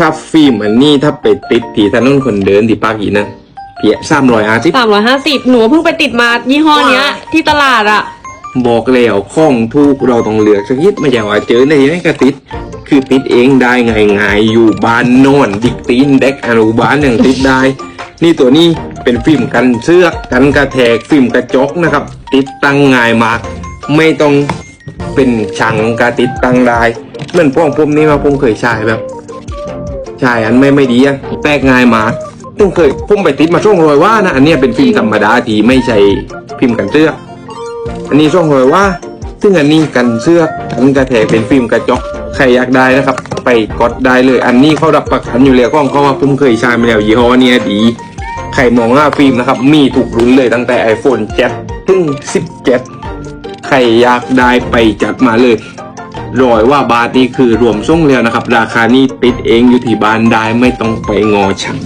ถ้าฟิล์มอันนี้ถ้าไปติดที่ถนนคนเดินที่ปากอีนะเพียสามร้อยห้าสิบสามร้อยห้าสิบหนูเพิ่งไปติดมายี่ห้อเนี้ย ที่ตลาดอะบอกแล้วข้องทุกเราต้องเลือกสักนิดไม่ใช่ว่าเจอในนี้ก็ติด คือติดเองได้ไงไงๆอยู่บ้านโนอนดิกตีนเด็กอนุบาลยังติดได้ นี่ตัวนี้เป็นฟิล์มกันเสือกกันกระแทกฟิล์มกระจกนะครับ ติดตั้งง่ายมาก ไม่ต้องเป็นช่างกระติดตั้งได้เหมือนพวกผมนี่มาผมเคยใช้แบบ ใช่อันไม่ไม่ดีอะแตกง่ายมากผมเคยผมไปติดมาช่วงรอยว่านะอันเนี้ยเป็นฟิล์มธรรมดาที่ไม่ใช่ฟิล์กันเสื้ออันนี้ช่วงรอยว่าซึ่งอันนี้กันเสื้อกันกระแทกเป็นฟิล์มกระจกใครอยากได้นะครับ ไปกดได้เลย อันนี้เขารับประกันอยู่แล้วกล้องเขาว่าผมเคยใช้มาแล้วยี่ห้อเนี้ยดีใครมองว่าฟิล์มนะครับ มีถูกรุ่นเลยตั้งแต่ iPhone 7ถึง 17 ใครอยากได้ไปจัดมาเลย รอยว่าบาทนี้คือรวมส่งแล้วนะครับ ราคานี้ติดเองอยู่ที่บ้านได้ไม่ต้องไปงอช่าง